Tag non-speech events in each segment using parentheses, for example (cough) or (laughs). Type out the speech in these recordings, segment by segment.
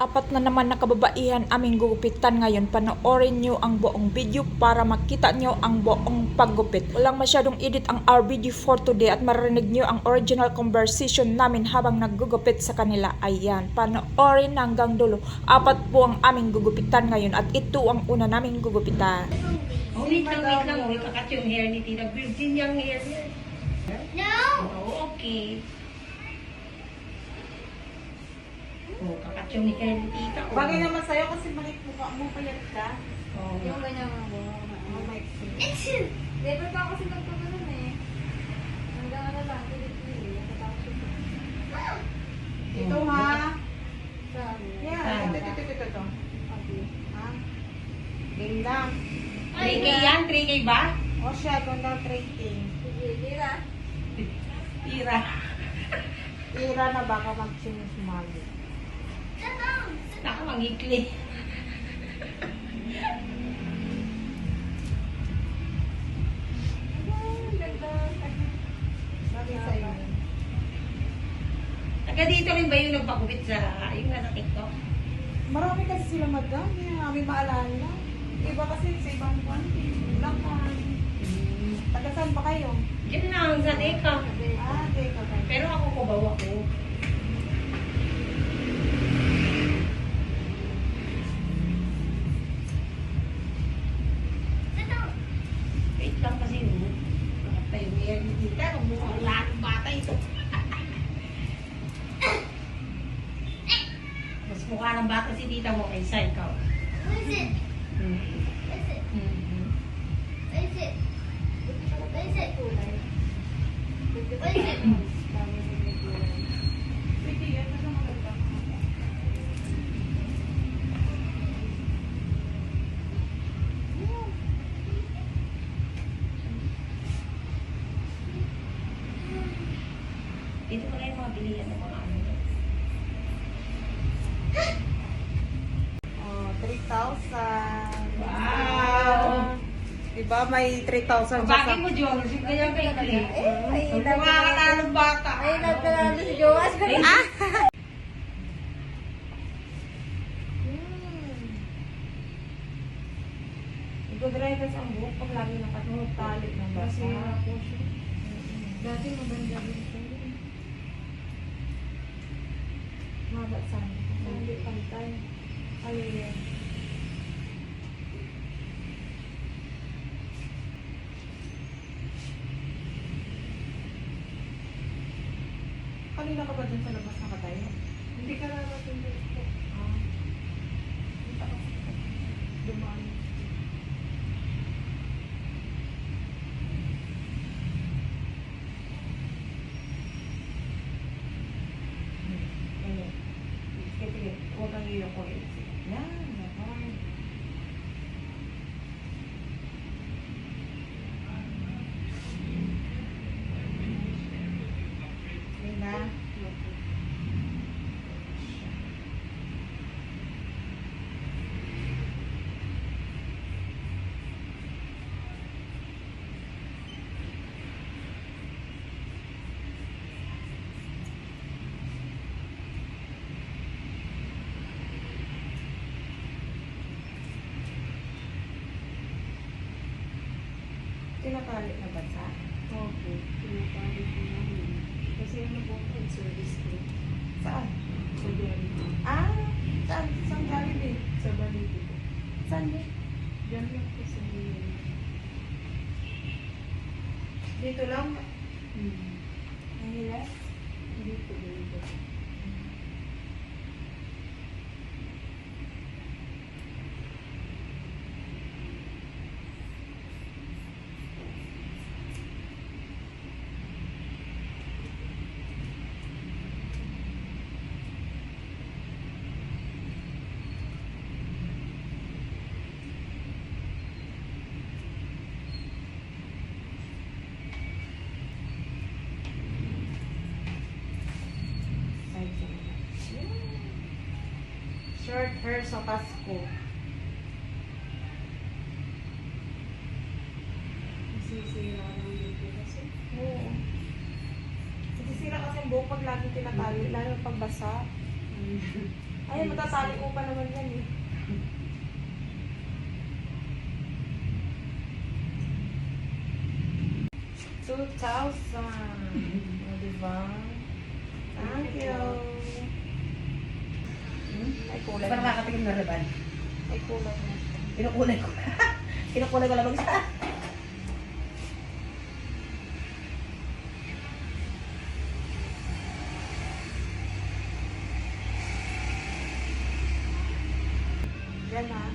Apat na naman na kababaihan aming gugupitan ngayon. Panoorin nyo ang buong video para makita nyo ang buong paggupit. Walang masyadong edit ang our video for today at marinig nyo ang original conversation namin habang naggugupit sa kanila. Ayan, panoorin hanggang dulo. Apat po ang aming gugupitan ngayon at ito ang una naming gugupitan. Oh, wait lang, wait lang. Wait, kakat yung hair ni Tita. Virgin yung hair niya. No! Oo, okay. Oh, kakat yung hair ni Tita. Oh. Bagay naman sa'yo kasi maliit mukha mo, payat ka. Oo. Yung ganyan nga po. Oh, my It's you! Never pa ako kasi nagpagano'n eh. Hanggang ano lang, tuloy-tuloy. Nakatapos ito. Ito ha. Sa ano. Yeah, Ah. ito, ito, ito, ito, ito. Okay. Ha? Game lang. 3K yan? 3K ba? O siya, ganda trading. Sige, tira. Tira. Ira na baka mag-change money. Naku, mangikli. Taga dito rin ba yung nagpakubit sa, yung nasa TikTok? Marami kasi sila madam. Yung aming maalala. Iba kasi sa ibang buwan. Lakan. Taga saan ba kayo? Diyan lang, sa Deka. Ah, teka. Pero ako kubaw ako. Itu mulai mau pilihan Diba may 3,000 Bagay mo, Jonas. Yung ganyan kay Clay. Eh, ay, Ang makakatalong bata. Ay, nagkalala si Joas. (laughs) Ah! Ito-drive ang buhok pag lagi nakatulog tali ng basa. Dati maganda din siya. Mabat sana. Hindi pantay. Ayun yan. Kanina ka ba dyan sa labas nakatayo? Hindi ka narating dito. Ah. Kita ko. Dumaan. Ayun. Sige, sige. Huwag kang iyo ko. Yan. Tinatali na ba sa? Opo. Pinapali ko namin. Kasi ano po ang service ko. Saan? Sa Jollibee. Ah, saan? Saan Jollibee? Sa Baliti po. Saan yun? Diyan lang po sa. Dito lang? Hmm. Mahila? Hindi po dito. Side sa mga. Short hair sa Pasko. Nasisira lang dito kasi. Oo. Kasi sira kasi ang buhok pag lagi tinatali, lalo pag basa. (laughs) Ay, matatali mo pa naman yan eh. Two thousand. (laughs) O, diba? Thank you. Hmm? Ay, kulay Parang na. nakatikim na riban. Ay, kulay na. Kinukulay ko. (laughs) Kinukulay ko lang isa. Yan ha.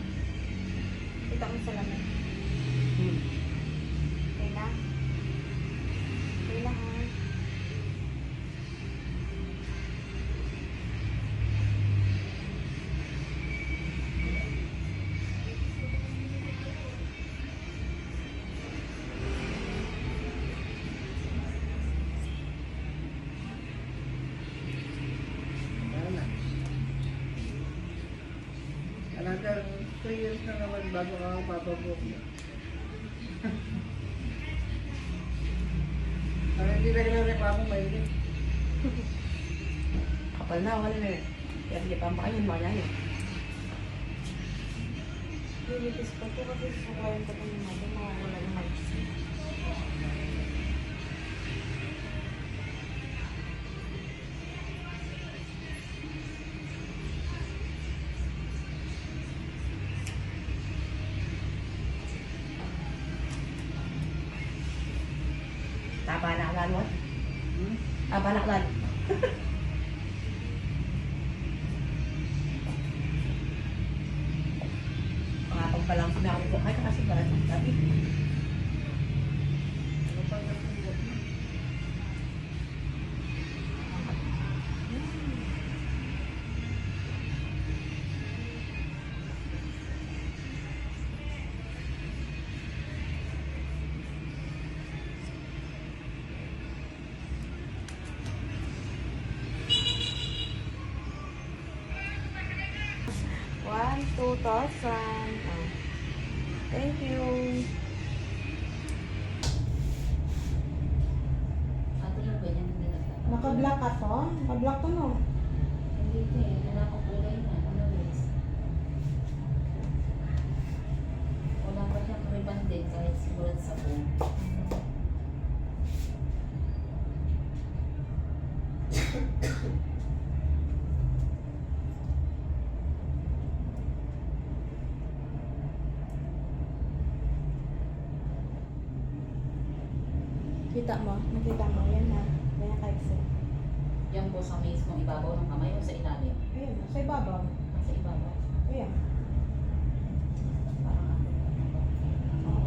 Bago ka papabuk mo. Parang hindi na rin reklamo mainit. Kapal na, wala na eh. Kaya hindi pa makain, wala yun. Lilitis pa ito kasi sa kwento ko naman mawawala yung mic. Tapa na kalan. Pangapag pa lang sinabi ko, ay kasi ba sabi. Ano 2,000. Oh. Ah, thank you. Naka-black ka to? Naka-black to no? Kita mo? Nakita mo? Yan na. Ganyan ka exit. Yan po sa mismong ibabaw ng kamay o sa ilalim? Ayan, sa ibabaw. Sa ibabaw. Ayan.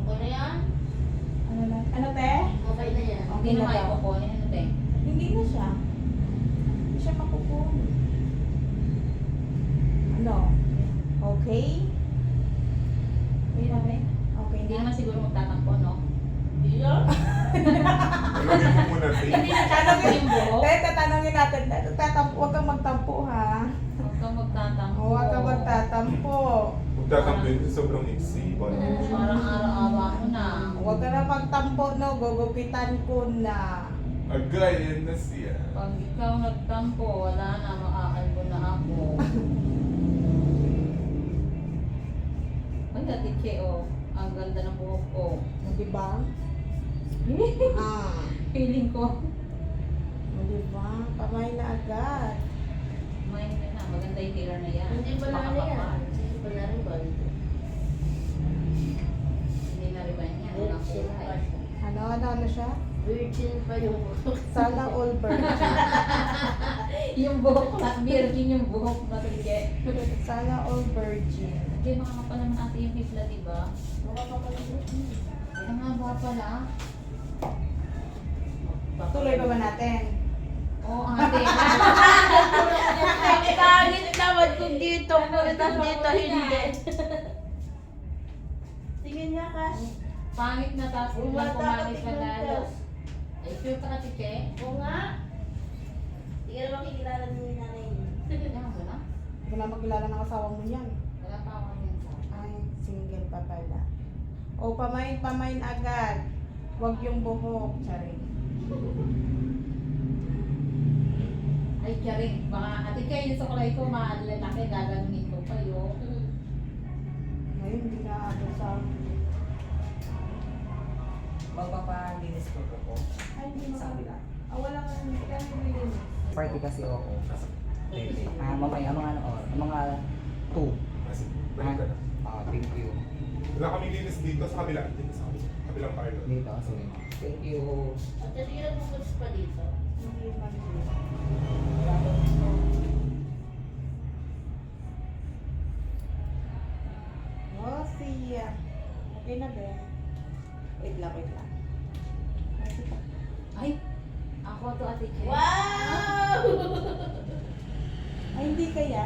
Okay na yan? Ano na? Ano te? Okay na yan. Okay Hindi na na kayo kukunin. Ano te? Hindi na siya. Hindi siya makukuha. Ano? Okay? Okay na be? Okay Hindi na? naman siguro magtatampo, no? Hindi Tanongin mo muna, Faye. Hindi na tatampo yung buhok. Te, tatanungin natin. Te, tatampo. Huwag kang magtampo ha. Huwag kang magtatampo. Huwag kang magtatampo. Huwag tatampuin kasi sobrang iksi. Baka Parang araw-awa mo na. Huwag ka na magtampo no. Gugupitan ko na. Agay, yan na siya. Pag ikaw nagtampo, wala na, makaakalbo na ako. Ay, dati Che, oh. Ang ganda ng buhok ko. Di ba? (laughs) ah. Feeling ko, Di ba? Kamay na agad. may na, maganda yung hair na yan. Hindi ba na ano yan? Hindi ba na rin ba? Hindi na rin ba yan? Walang kulay. Ano, ano, ano siya? Virgin pa yung Sana all virgin. (laughs) yung buhok na, virgin yung buhok na. Sana all virgin. Hindi makakapal naman ate yung hibla, di ba? Ang haba pala. Tuloy pa ba natin? Oo, ate. Ang pangit naman kung dito, tapos dito hindi. Tingin niya ka. Pangit na tapos ka pumangit ka lalo. Ay, cute ka kasi, Che. Oo nga. Hindi ka naman kikilala ni nanay niya. Na. Wala magkilala ng asawa mo yan. Wala pa ako din sa Ay, single pa pala. O, pamain, pamain agad. Huwag yung buhok, tsari. Ay, karing, baka ate kayo yung sukulay ko, maalalaki, gaganunin ko pa yun. Ngayon, hindi na ano sa... Magpapalinis ko po. Ay, hindi Sa makakita. kabila. Ah, wala kang kaya nililinis. Party kasi ako. Ah, mamaya, mga ano, or, mga two. Kasi, Ah, balik ka na. ah, thank you. Wala kami linis dito sa kabila. Dito sa kabila. Kabilang parlor. Dito, sorry. Thank you. At hindi na bumulis pa dito. Hindi malinis. Oh, siya. Okay na, be. Wait lang, wait lang. Kasi pa. Ay, ako to ate Kay. Wow! (laughs) Ay, hindi kaya.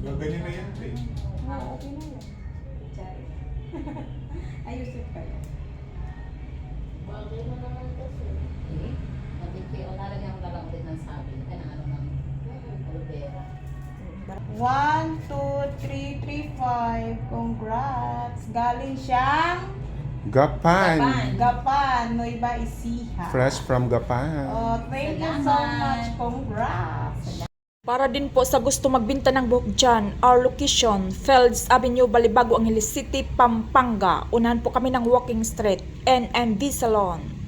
Ganyan na yan, eh. Ah, okay na yan. Sorry. (laughs) Ayusin pa yan. Bagay mo naman kasi. Eh, ate Kay, o nalagyan ko na lang ulit ng sabi. Na ano ng aloe vera. One, two, three, three, five. Congrats. Galing siyang Gapan. Gapan, Nueva Ecija. Fresh from Gapan. Oh, thank you so much. Congrats. Para din po sa gusto magbinta ng buhok dyan, our location, Fields Avenue, Balibago, Angeles City, Pampanga. Unahan po kami ng Walking Street, NMB Salon.